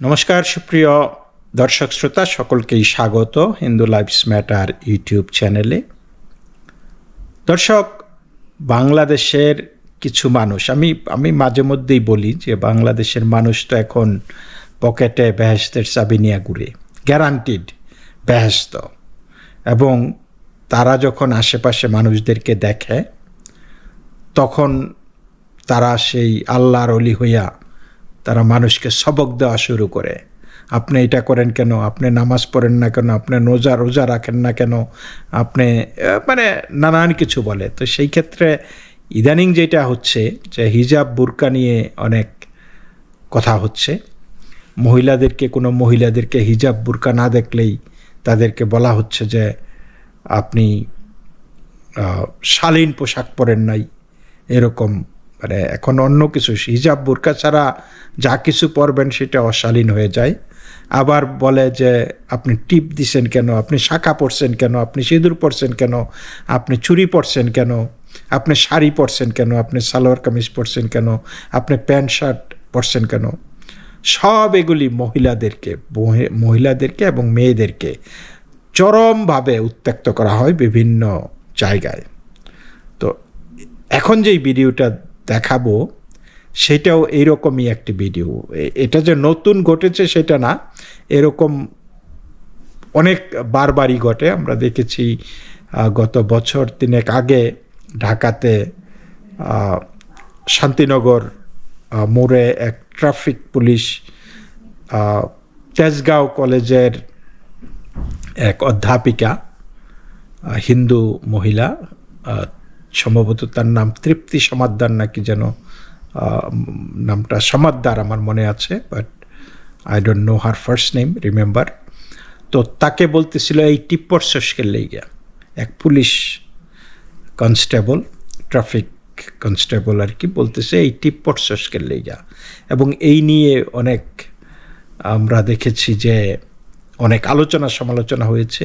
নমস্কার, সুপ্রিয় দর্শক শ্রোতা, সকলকেই স্বাগত হিন্দু লাইফস ম্যাটার ইউটিউব চ্যানেলে। দর্শক, বাংলাদেশের কিছু মানুষ, আমি আমি মাঝে মধ্যেই বলি যে বাংলাদেশের মানুষ তো এখন পকেটে বেহেস্তের চাবি নিয়ে ঘুরে গ্যারান্টিড বেহেস্ত এবং তারা যখন আশেপাশে মানুষদেরকে দেখে, তখন তারা সেই আল্লাহর অলি হইয়া তারা মানুষকে সবক দেওয়া শুরু করে। আপনি এটা করেন কেন? আপনি নামাজ পড়েন না কেন? আপনি রোজা রোজা রাখেন না কেন? আপনি মানে নানান কিছু বলে। তো সেই ক্ষেত্রে ইদানিং যেটা হচ্ছে যে হিজাব, বুরকা নিয়ে অনেক কথা হচ্ছে। মহিলাদেরকে, কোনো মহিলাদেরকে হিজাব, বুরকা না দেখলেই তাদেরকে বলা হচ্ছে যে আপনি শালীন পোশাক পরেন নাই, এরকম মানে এখন অন্য কিছু, হিজাব, বোরকা ছাড়া যা কিছু পরবেন সেটা অশালীন হয়ে যায়। আবার বলে যে, আপনি টিপ দিছেন কেন? আপনি শাখা পরছেন কেন? আপনি সিঁদুর পরছেন কেন? আপনি চুরি পরছেন কেন? আপনি শাড়ি পরছেন কেন? আপনি সালোয়ার কামিজ পরছেন কেন? আপনি প্যান্ট, শার্ট পরছেন কেন? সব এগুলি মহিলাদেরকে মহিলাদেরকে এবং মেয়েদেরকে চরমভাবে উত্ত্যক্ত করা হয় বিভিন্ন জায়গায়। তো এখন যেই ভিডিওটা দেখাবো, সেটাও এইরকমই একটি ভিডিও। এটা যে নতুন ঘটেছে সেটা না, এরকম অনেক বারবারই ঘটে। আমরা দেখেছি গত বছর তিনেক আগে ঢাকাতে শান্তিনগর মোড়ে এক ট্রাফিক পুলিশ তেজগাঁও কলেজের এক অধ্যাপিকা হিন্দু মহিলা সম্ভবত তার নাম তৃপ্তি সমাদ্দার নাকি যেন নামটা সমাদ্দার আমার মনে আছে but I don't know her first name remember তো তাকে বলতেছিল, এই টিপ্পর শস্কের লেগা এক পুলিশ কনস্টেবল, ট্রাফিক কনস্টেবল আর কি, বলতেছে, এই টিপ্পর শস্কের লেগা এবং এই নিয়ে অনেক আমরা দেখেছি যে অনেক আলোচনা সমালোচনা হয়েছে।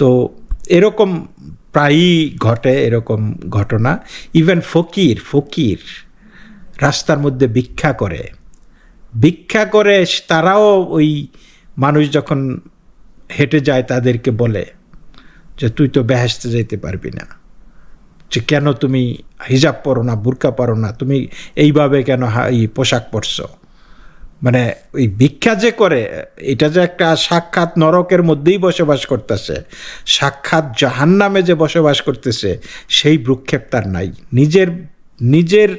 তো এরকম প্রায়ই ঘটে, এরকম ঘটনা। ইভেন ফকির ফকির রাস্তার মধ্যে ভিক্ষা করে। ভিক্ষা করে, তারাও ওই মানুষ যখন হেঁটে যায়, তাদেরকে বলে যে, তুই তো বেহেস্তে যেতে পারবি না। যে, কেন তুমি হিজাব পরো না, বুরকা পরো না? তুমি এইভাবে কেন এই পোশাক পরছো? মানে ওই ভিক্ষা যে করে, এটা যে একটা সাক্ষাৎ নরকের মধ্যেই বসবাস করতেছে, সাক্ষাৎ জাহান্নামে যে বসবাস করতেছে, সেই ভ্রুক্ষেপ তার নাই। নিজের নিজের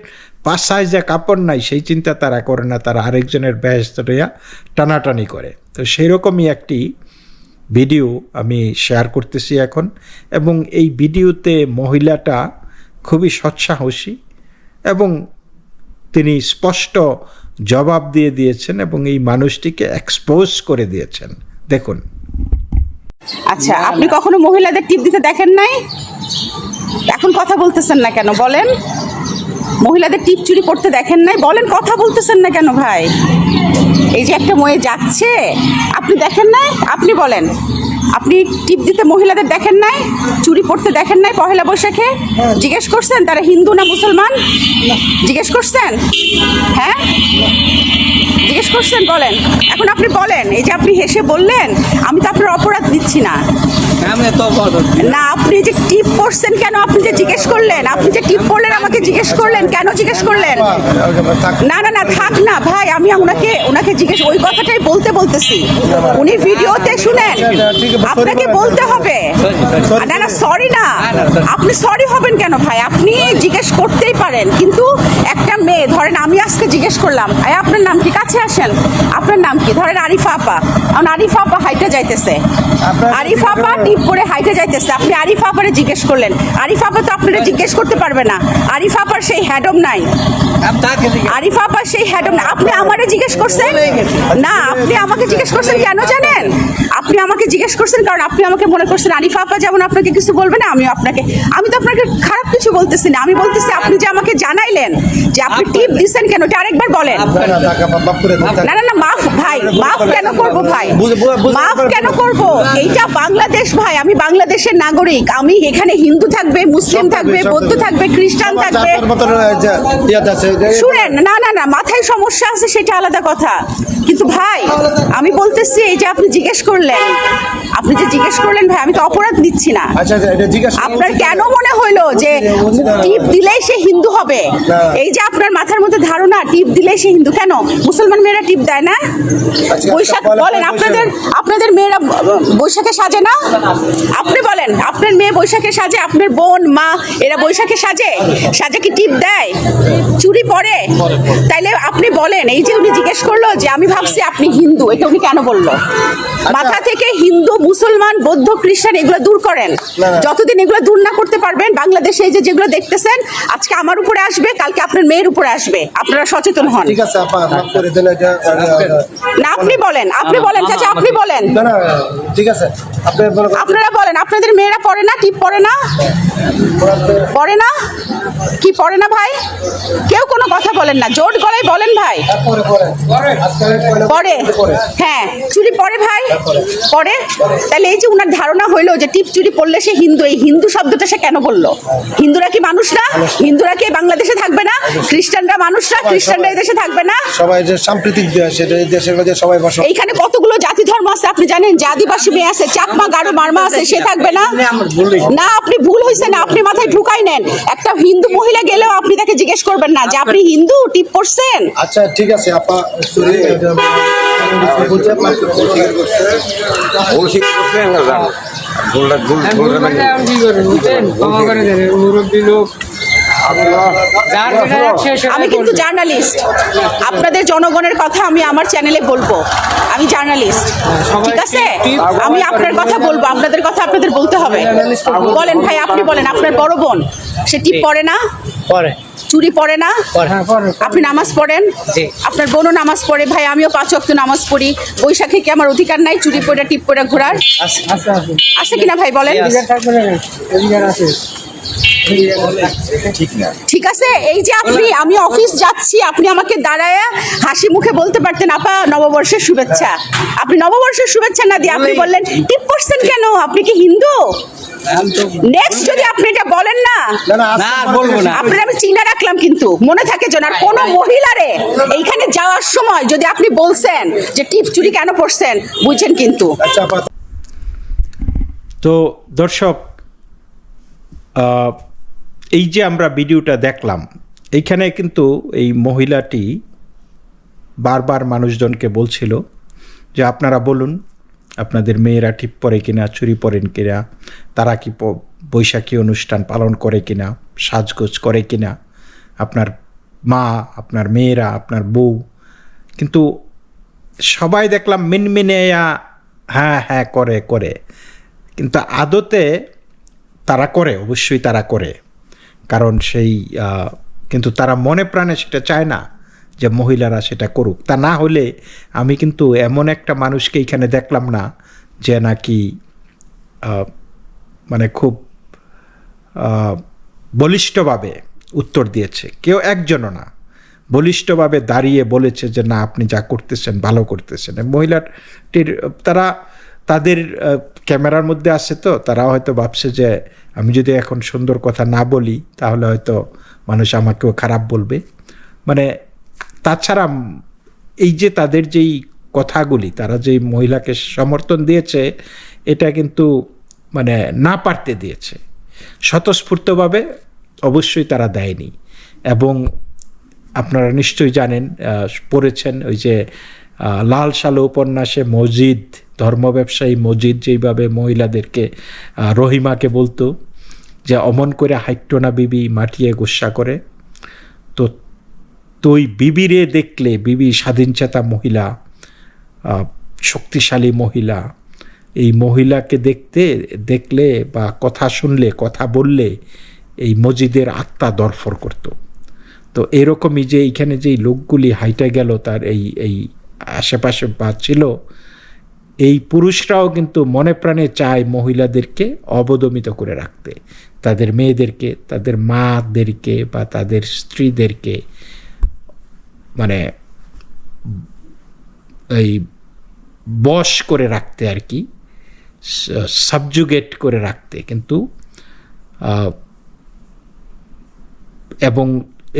পাশায় যে কাপড় নাই, সেই চিন্তা তারা করে না, তারা আরেকজনের ব্যস্ত লইয়া টানাটানি করে। তো সেই রকমই একটি ভিডিও আমি শেয়ার করতেছি এখন, এবং এই ভিডিওতে মহিলাটা খুবই সৎসাহসী, এবং তিনি স্পষ্ট জবাব দিয়ে দিয়েছেন এবং এই মানুষটিকে এক্সপোজ করে দিয়েছেন। দেখুন। আচ্ছা আপনি কখনো মহিলাদের টিপ দিতে দেখেন নাই? এখন কথা বলতেছেন না কেন? বলেন। মহিলাদের টিপ চুরি করতে দেখেন নাই? বলেন, কথা বলতেছেন না কেন ভাই? এই যে একটা মেয়ে যাচ্ছে, আপনি দেখেন নাই? আপনি বলেন। আপনি টিপ দিতে মহিলাদের দেখেন নাই? চুরি পড়তে দেখেন নাই পহেলা বৈশাখে? জিজ্ঞেস করছেন তারা হিন্দু না মুসলমান? জিজ্ঞেস করছেন? হ্যাঁ? জিজ্ঞেস করছেন বলেন। এখন আপনি বলেন এই যে আপনি হেসে বললেন আমি তো আপনার অপরাধ দিচ্ছি না। তো না আপনি যে টিপ পড়ছেন কেন? আপনি যে জিজ্ঞেস করলেন আপনি যে টিপ পড়লেন আমাকে জিজ্ঞেস করলেন কেন জিজ্ঞেস করলেন? না না না থাক না ভাই আমি ওনাকে ওনাকে জিজ্ঞেস ওই কথাটাই বলতে বলতেছি। উনি ভিডিওতে শুনেন। আপনাকে বলতে হবে। না না সরি না। আপনি সরি হবেন কেন ভাই? আপনি জিজ্ঞেস করতেই পারেন। কিন্তু একটা মেয়ে ধরেন আমি আজকে জিজ্ঞেস করলাম "এই, আপনার নাম কি? কাছে আসেন। আপনার নাম কি? ধরেন আরিফা আপা। এখন আরিফা আপা হাইটে যাইতেছে। আরিফা আপা টিপ করে হাইটে যাইতেছে। আপনি আরিফা আপারে জিজ্ঞেস করলেন। আরিফা আপা তো আপনারা জিজ্ঞেস করতে পারবে না। আরিফা আপার সেই হ্যাডম নাই। আরিফা আপা সেই হ্যাডম না আপনি আমারে জিজ্ঞেস করছেন? না আপনি আমাকে জিজ্ঞেস করছেন কেন জানেন? আপনি আমাকে জিজ্ঞেস করছেন কারণ আপনি আমাকে মনে করছেন আরিফা আপা যেমন আপনাকে কিছু বলবে না আমিও আপনাকে আমি তো আপনাকে খারাপ কিছু বলতেছি না। আমি বলতেছি আপনি যে আমাকে জানাইলেন যে আপনি টিপ দিচ্ছেন কেন এটা আরেকবার বলেন। না না না মাফ ভাই মাফ কেন করব ভাই? মাফ কেন করব? এইটা বাংলাদেশ ভাই আমি বাংলাদেশের নাগরিক। আমি এখানে হিন্দু থাকবে মুসলিম থাকবে বৌদ্ধ থাকবে খ্রিস্টান থাকবে। শুনেন না না না মাথায় সমস্যা আছে সেটা আলাদা কথা। কিন্তু ভাই আমি বলতেছি এই যে আপনি জিজ্ঞেস করলেন আপনি যে জিজ্ঞেস করলেন ভাই আমি তো অপরাধ দিচ্ছি না। আচ্ছা করা। আপনার কেন মনে হইল যে টিপ দিলেই সে হিন্দু হবে? এই যে আপনার মাথার মধ্যে ধারণা টিপ দিলেই সে হিন্দু কেন? মুসলমান মেয়েরা টিপ দেয় না? আচ্ছা, বৈশাখ বলেন আপনাদের আপনাদের মেয়েরা বৈশাখে সাজে না? আপনি বলেন আপনার মেয়ে বৈশাখে সাজে আপনার বোন মা এরা বৈশাখে সাজে? সাজে কি টিপ দেয়? চুরি পরে? তাইলে আপনি বলেন এই যে উনি জিজ্ঞেস করল যে আমি ভাবছি আপনি হিন্দু এটা উনি কেন বলল? মাথা থেকে হিন্দু মুসলমান বৌদ্ধ খ্রিস্টান এগুলো দূর করেন। যতদিন এগুলো দূর না করতে পারবেন বাংলাদেশে এই যে যেগুলো দেখতেছেন আজকে আমার উপরে আসবে কালকে আপনার মেয়ের উপরে আসবে। আপনারা সচেতন হন। ঠিক আছে না আপনি বলেন আপনি বলেন চাচা আপনি বলেন। না না ঠিক আছে আপনারা বলেন আপনাদের মেয়েরা পড়ে না টিপ পড়ে না? পড়ে না? কি পড়ে না ভাই? কেউ কোনো কথা বলেন না জোট গলায় বলেন ভাই। পরে হ্যাঁ চুরি পরে ভাই? পরে তাহলে এই যে উনার ধারণা হইল যে টিপ চুরি পড়লে সে হিন্দু। এই হিন্দু শব্দটা সে কেন বলল? হিন্দুরা কি মানুষ না? হিন্দুরা কি বাংলাদেশে থাকবে না? খ্রিস্টানরা মানুষ না? খ্রিস্টানরা এই দেশে থাকবে না? সবাই যে সাম্প্রতিক দেশ এটা এই দেশের মধ্যে সবাই বসবাস এইখানে কতগুলো জাতি ধর্ম আছে আপনি জানেন? যে আদিবাসী মেয়ে আছে চাকমা গারো মারমা আছে সে থাকবে না? না আপনি ভুল হয়েছে না আপনি মাথায় ঢুকাই নেন। একটা হিন্দু মহিলা গেলেও আপনি তাকে জিজ্ঞেস করবেন না যে আপনি হিন্দু? টিপ করছেন আচ্ছা ঠিক আছে আপা ভুল করছেন হ্যাঁ, কি ক্ষমা করে মুরব্বী লোক। আমি কিন্তু জার্নালিস্ট। আপনাদের জনগণের কথা আমি আমার চ্যানেলে বলব। আমি জার্নালিস্ট। ঠিক আছে? আমি আপনার কথা বলব আপনাদের কথা আপনাদের বলতে হবে। বলেন। ভাই আপনি বলেন আপনার বড় বোন সে টিপ পড়ে না? পরে চুরি পড়ে না? হ্যাঁ আপনি নামাজ পড়েন? আপনার বোনও নামাজ পড়ে। ভাই আমিও পাঁচ ওয়াক্ত নামাজ পড়ি। বৈশাখে কি আমার অধিকার নাই চুরি পড়ে টিপ পড়ে ঘোরার? আছে কিনা ভাই বলেন। ঠিক আছে এই যে আপনি আমি অফিস যাচ্ছি আপনি আমাকে দাঁড়ায় হাসি মুখে বলতে পারতেন আপা নববর্ষের শুভেচ্ছা। আপনি নববর্ষের শুভেচ্ছা না দিয়ে আপনি বললেন টিপ করছেন কেন? আপনি কি হিন্দু? নেক্সট যদি আপনি বলেন না। না না না আর বলব না। আপনার আমি চিনা রাখলাম কিন্তু। মনে থাকে যেন আর কোনো মহিলারে এইখানে যাওয়ার সময় যদি আপনি বলছেন যে টিপ চুরি কেন পড়ছেন বুঝছেন কিন্তু। আচ্ছা তো দর্শক আহ, এই যে আমরা ভিডিওটা দেখলাম এইখানে কিন্তু এই মহিলাটি বারবার মানুষজনকে বলছিল যে আপনারা বলুন আপনাদের মেয়েরা ঠিক পরে কিনা, চুরি পরেন কিনা, তারা কি বৈশাখী অনুষ্ঠান পালন করে কিনা, সাজগোজ করে কিনা, আপনার মা, আপনার মেয়েরা, আপনার বউ। কিন্তু সবাই দেখলাম মিনমিনেয়া হ্যাঁ হ্যাঁ করে করে। কিন্তু আদতে তারা করে, অবশ্যই তারা করে। কারণ সেই কিন্তু তারা মনে প্রাণে সেটা চায় না। যে মহিলারা সেটা করুক। তা না হলে আমি কিন্তু এমন একটা মানুষকে এখানে দেখলাম না যে নাকি মানে খুব বলিষ্ঠভাবে উত্তর দিয়েছে। কেউ একজনও না। বলিষ্ঠভাবে দাঁড়িয়ে বলেছে যে, না, আপনি যা করতেছেন, ভালো করতেছেন। মহিলাটির, তারা তাদের ক্যামেরার মধ্যে আছে তো তারা হয়তো ভাবছে যে, আমি যদি এখন সুন্দর কথা না বলি, তাহলে হয়তো মানুষ আমাকেও খারাপ বলবে। মানে তাছাড়া এই যে তাদের যেই কথাগুলি, তারা যেই মহিলাকে সমর্থন দিয়েছে, এটা কিন্তু মানে না পারতে দিয়েছে। স্বতঃস্ফূর্তভাবে অবশ্যই তারা দেয়নি। এবং আপনারা নিশ্চয়ই জানেন পড়েছেন ওই যে লাল সালো উপন্যাসে মসজিদ ধর্ম ব্যবসায়ী মসজিদ যেইভাবে মহিলাদেরকে রহিমাকে বলতো যে, অমন করে হাইট্টনা বিবি মাটিয়ে গুসা করে। তো তুই বিবিরে দেখলে বিবি স্বাধীনচেতা মহিলা শক্তিশালী মহিলা। এই মহিলাকে দেখতে, দেখলে বা কথা শুনলে, কথা বললে এই মসজিদের আত্মা দরফর করত। তো এরকমই যে এইখানে যেই লোকগুলি হাইটে গেল, তার এই এই আশেপাশে বা ছিল, এই পুরুষরাও কিন্তু মনে প্রাণে চায় মহিলাদেরকে অবদমিত করে রাখতে। তাদের মেয়েদেরকে, তাদের মাদেরকে বা তাদের স্ত্রীদেরকে মানে এই বশ করে রাখতে আর কি সাবজুগেট করে রাখতে। কিন্তু এবং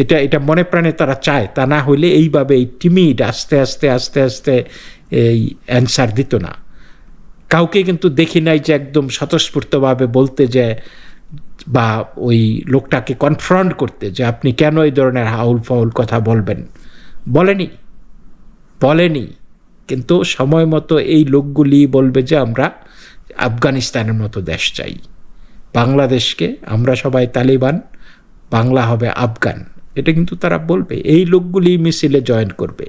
এটা এটা মনে প্রাণে তারা চায়, তা না হইলে এইভাবে এই টিমিড আস্তে আস্তে আস্তে আস্তে এই অ্যান্সার দিত না। কাউকে কিন্তু দেখি নাই যে একদম স্বতঃস্ফূর্তভাবে বলতে যে, বা ওই লোকটাকে কনফ্রন্ট করতে যে, আপনি কেন এই ধরনের হাউল ফাউল কথা বলবেন? বলেনি। বলেনি। কিন্তু সময় মতো এই লোকগুলি বলবে যে, আমরা আফগানিস্তানের মতো দেশ চাই। বাংলাদেশকে আমরা সবাই তালিবান, বাংলা হবে আফগান। এটা কিন্তু তারা বলবে। এই লোকগুলি মিছিলে জয়েন করবে।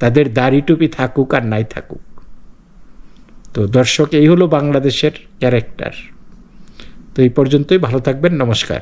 তাদের দাড়ি টুপি থাকুক আর নাই থাকুক। তো দর্শক, এই হলো বাংলাদেশের ক্যারেক্টার। তো এই পর্যন্তই। ভালো থাকবেন। নমস্কার।